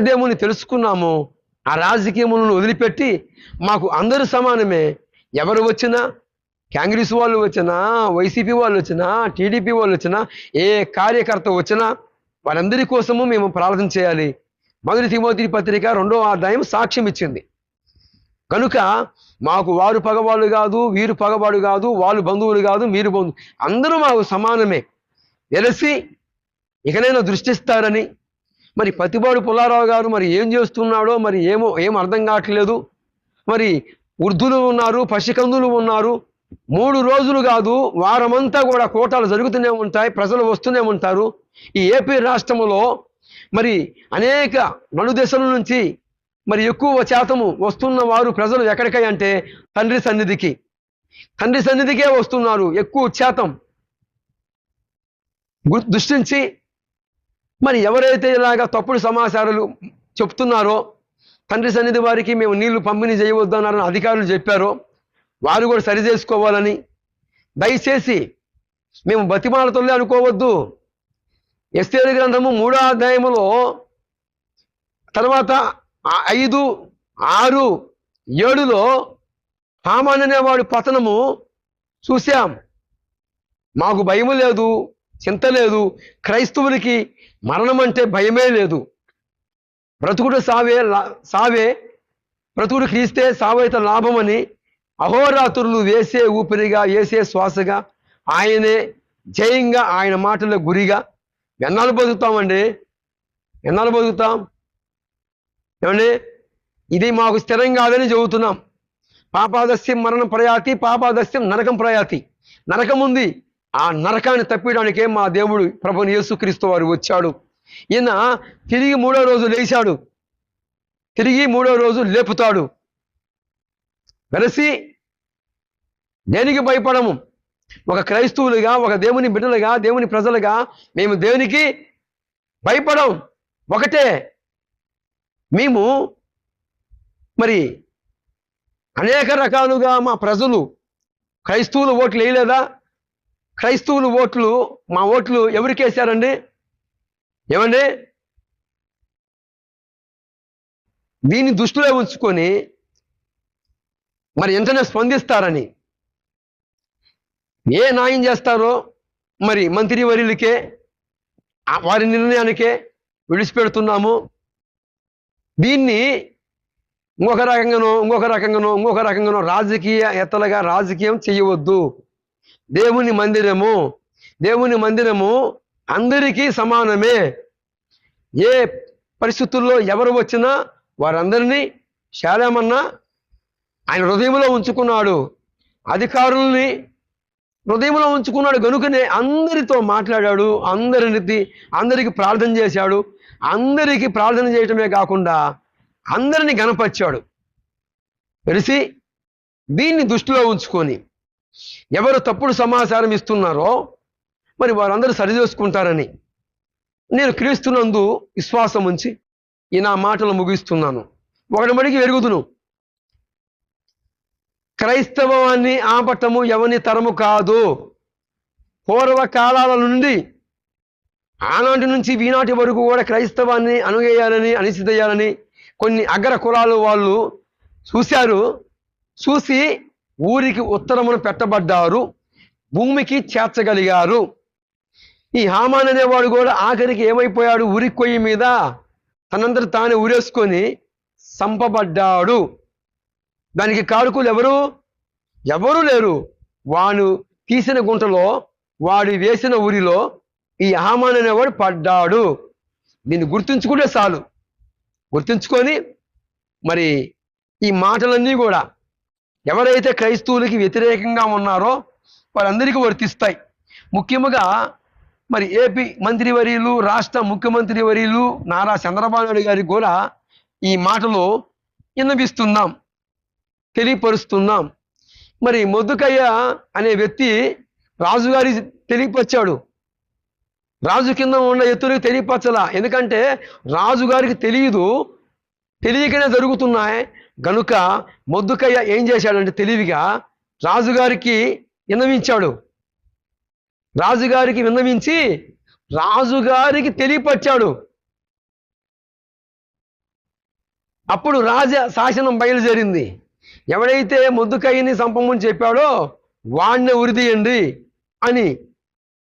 దేవుని తెలుసుకున్నామో ఆ రాజకీయములను వదిలిపెట్టి మాకు అందరూ సమానమే. ఎవరు వచ్చినా కాంగ్రెస్ వాళ్ళు వచ్చినా వైసీపీ వాళ్ళు వచ్చినా టీడీపీ వాళ్ళు వచ్చినా ఏ కార్యకర్త వచ్చినా వారందరి కోసము మేము ప్రార్థన చేయాలి. మొదటి తిమోతి పత్రిక రెండో ఆదాయం సాక్ష్యం ఇచ్చింది. కనుక మాకు వారు పగవాళ్ళు కాదు వీరు పగవాడు కాదు వాళ్ళు బంధువులు కాదు మీరు బంధువు అందరూ మాకు సమానమే. తెలిసి ఇకనైనా దృష్టిస్తారని మరి పతిబాడు పుల్లారావు గారు మరి ఏం చేస్తున్నాడో మరి ఏమో ఏం అర్థం కావట్లేదు. మరి వృద్ధులు ఉన్నారు పసికందులు ఉన్నారు. మూడు రోజులు కాదు వారమంతా కూడా కోటాలు జరుగుతూనే ఉంటాయి ప్రజలు వస్తూనే ఉంటారు. ఈ ఏపీ రాష్ట్రంలో మరి అనేక నలుదశల నుంచి మరి ఎక్కువ శాతము వస్తున్న వారు ప్రజలు ఎక్కడికై అంటే తండ్రి సన్నిధికి. తండ్రి సన్నిధికే వస్తున్నారు ఎక్కువ శాతం. దృష్టించి మరి ఎవరైతే ఇలాగా తప్పుడు సమాచారాలు చెప్తున్నారో తండ్రి సన్నిధి వారికి మేము నీళ్ళు పంపిణీ చేయవద్దన్నారని అధికారులు చెప్పారో వారు కూడా సరి చేసుకోవాలని దయచేసి మేము బతిమాలతోనే అనుకోవద్దు. ఎస్తేరు గ్రంథము మూడో అధ్యాయములో తర్వాత ఐదు ఆరు ఏడులో హామాన్ అనేవాడు పతనము చూశాం. మాకు భయము లేదు. చింత లేదు. క్రైస్తవునికి మరణం అంటే భయమే లేదు. బ్రతుకుడు సావే లా- సావే బ్రతుకుడు క్రీస్తే సావైత లాభమని అహోరాత్రులు వేసే ఊపిరిగా వేసే శ్వాసగా ఆయనే జయంగా ఆయన మాటల గురిగా. ఎన్నాళ్ళు బతుకుతామండి? ఎన్నాళ్ళు బతుకుతాం? ఏమండి? ఇది మాకు స్థిరం కాదని చెబుతున్నాం. పాపాదస్యం మరణం ప్రయాతి పాపాదస్యం నరకం ప్రయాతి. నరకం ఉంది ఆ నరకాన్ని తప్పించడానికే మా దేవుడు ప్రభుని యేసుక్రీస్తు వారు వచ్చాడు. ఈయన తిరిగి మూడో రోజు లేచాడు. తిరిగి మూడో రోజు లేపుతాడు. వెలసి దేనికి భయపడము? ఒక క్రైస్తవులుగా ఒక దేవుని బిడ్డలుగా దేవుని ప్రజలుగా మేము దేవునికి భయపడం? ఒకటే. మేము మరి అనేక రకాలుగా మా ప్రజలు క్రైస్తవులు ఓట్లు వేయలేదా? క్రైస్తవులు ఓట్లు మా ఓట్లు ఎవరికి వేశారండి? ఏమండి? దీన్ని దృష్టిలో ఉంచుకొని మరి ఎంతనే స్పందిస్తారని. ఏ న్యాయం చేస్తారో మరి మంత్రి వర్యులకే ఆ వారి నిర్ణయానికే విడిచిపెడుతున్నాము. దీన్ని ఇంకొక రకంగానో ఇంకొక రకంగానో ఇంకొక రకంగానో రాజకీయ ఎత్తలుగా రాజకీయం చేయవద్దు. దేవుని మందిరము దేవుని మందిరము అందరికీ సమానమే. ఏ పరిస్థితుల్లో ఎవరు వచ్చినా వారందరినీ శారామన్నా ఆయన హృదయంలో ఉంచుకున్నాడు. అధికారుల్ని హృదయంలో ఉంచుకున్నాడు. కనుకనే అందరితో మాట్లాడాడు. అందరిని అందరికి ప్రార్థన చేశాడు. అందరికీ ప్రార్థన చేయటమే కాకుండా అందరిని గనపరిచాడు తెలిసి దీన్ని దృష్టిలో ఉంచుకొని ఎవరు తప్పుడు సమాచారం ఇస్తున్నారో మరి వారందరూ సరిచేసుకుంటారని నేను క్రీస్తునందు విశ్వాసం ఉంచి ఈ నా మాటలు ముగిస్తున్నాను. ఒకటి మడికి ఎరుగుదును. క్రైస్తవాన్ని ఆపటము ఎవని తరము కాదు. పూర్వకాలాల నుండి ఆనాటి నుంచి ఈనాటి వరకు కూడా క్రైస్తవాన్ని అనుగేయాలని అనిసిదయ్యాలని కొన్ని అగ్ర కులాలు వాళ్ళు చూశారు. చూసి ఊరికి ఉత్తరమును పెట్టబడ్డారు భూమికి చేర్చగలిగారు. ఈ హామాన్ అనేవాడు కూడా ఆఖరికి ఏమైపోయాడు? ఉరి కొయ్యి మీద తనంతట తానే ఉరేసుకొని సంపబడ్డాడు దానికి కారుకులు ఎవరు? ఎవరు లేరు. వాడు తీసిన గుంటలో వాడు వేసిన ఊరిలో ఈ హామాన్ అనేవాడు పడ్డాడు. దీన్ని గుర్తుంచుకుంటే చాలు. గుర్తుంచుకొని మరి ఈ మాటలన్నీ కూడా ఎవరైతే క్రైస్తవులకి వ్యతిరేకంగా ఉన్నారో వారందరికీ వర్తిస్తాయి ముఖ్యముగా మరి ఏపీ మంత్రివర్యులు రాష్ట్ర ముఖ్యమంత్రి వర్యులు నారా చంద్రబాబు నాయుడు గారికి కూడా ఈ మాటలు విన్నవిస్తున్నాం తెలియపరుస్తున్నాం. మరి మొద్దుకయ్య అనే వ్యక్తి రాజుగారి తెలియపరిచాడు. రాజు కింద ఉన్న ఎత్తులకు తెలియపరచలా. ఎందుకంటే రాజుగారికి తెలియదు తెలియకనే జరుగుతున్నాయి. గనుక మొద్దుకయ్య ఏం చేశాడంటే తెలివిగా రాజుగారికి విన్నవించాడు. రాజుగారికి విన్నవించి రాజుగారికి తెలియపరిచాడు. అప్పుడు రాజ శాసనం బయలుదేరింది. ఎవడైతే మొద్దుకయ్యని సంపమని చెప్పాడో వాడిని ఉరిదీయండి అని.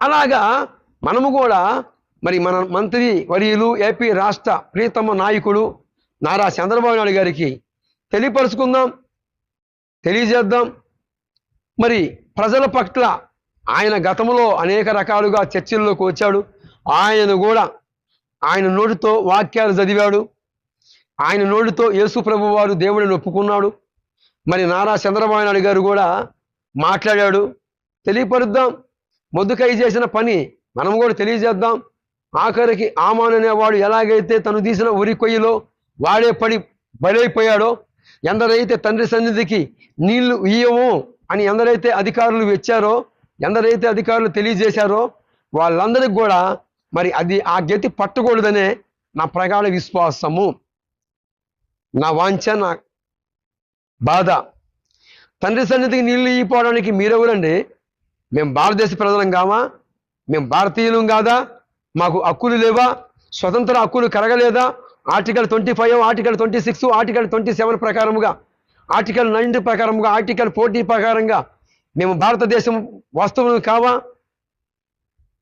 అలాగా మనము కూడా మరి మన మంత్రి వర్యులు ఏపీ రాష్ట్ర ప్రియతమ నాయకుడు నారా చంద్రబాబు నాయుడు గారికి తెలియపరుచుకుందాం తెలియజేద్దాం. మరి ప్రజల పట్ల ఆయన గతంలో అనేక రకాలుగా చర్చల్లోకి వచ్చాడు. ఆయన కూడా ఆయన నోటితో వాక్యాలు చదివాడు. ఆయన నోటితో యేసు ప్రభు వారు దేవుడిని ఒప్పుకున్నాడు. మరి నారా చంద్రబాబు నాయుడు గారు కూడా మాట్లాడాడు. తెలియపరుద్దాం. మొద్దుకై చేసిన పని మనం కూడా తెలియజేద్దాం. ఆఖరికి ఆమాన్ అనేవాడు ఎలాగైతే తను తీసిన ఉరి కొయ్యలో వాడే పడి బలైపోయాడో ఎందరైతే తండ్రి సన్నిధికి నీళ్ళు ఇయ్యము అని ఎందరైతే అధికారులు వచ్చారో ఎందరైతే అధికారులు తెలియజేశారో వాళ్ళందరికీ కూడా మరి అది ఆ గతి పట్టకూడదనే నా ప్రగాఢ విశ్వాసము. నా వాంఛ నా బాధ. తండ్రి సన్నిధికి నీళ్ళు ఇయ్యిపోవడానికి మీరెవరండి మేము భారతదేశ ప్రజలం కామా? మేము భారతీయులం కాదా? మాకు హక్కులు లేవా? స్వతంత్ర హక్కులు కరగలేదా article twenty five article twenty six article twenty seven ప్రకారముగా ఆర్టికల్ నైన్ ప్రకారముగా ఆర్టికల్ ఫోర్టీ ప్రకారంగా మేము భారతదేశం వాస్తవం కావా?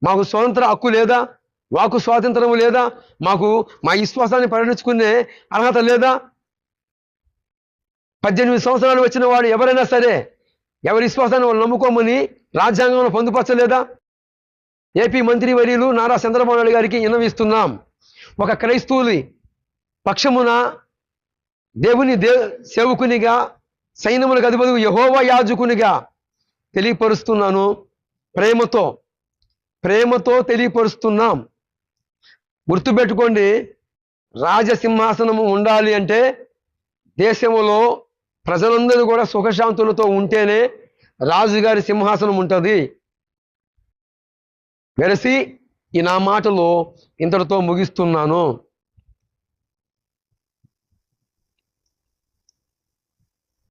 మాకు స్వతంత్ర హక్కు లేదా? వాకు స్వాతంత్రము లేదా? మాకు మా విశ్వాసాన్ని పరిణించుకునే అర్హత లేదా? పద్దెనిమిది సంవత్సరాలు వచ్చిన వాడు ఎవరైనా సరే ఎవరి విశ్వాసాన్ని వాళ్ళు నమ్ముకోమని రాజ్యాంగంలో పొందుపరచలేదా? ఏపీ మంత్రి వర్యులు నారా చంద్రబాబు నాయుడు గారికి విన్నవిస్తున్నాం. ఒక క్రైస్తవుని పక్షమున దేవుని దే సేవకునిగా సైన్యములకు అధిపతి యహోవా యాజకునిగా తెలియపరుస్తున్నాను. ప్రేమతో ప్రేమతో తెలియపరుస్తున్నాం. గుర్తుపెట్టుకోండి రాజసింహాసనము ఉండాలి అంటే దేశంలో ప్రజలందరూ కూడా సుఖశాంతులతో ఉంటేనే రాజుగారి సింహాసనం ఉంటుంది. వెరసి ఈ నా మాటలు ఇంతటితో ముగిస్తున్నాను.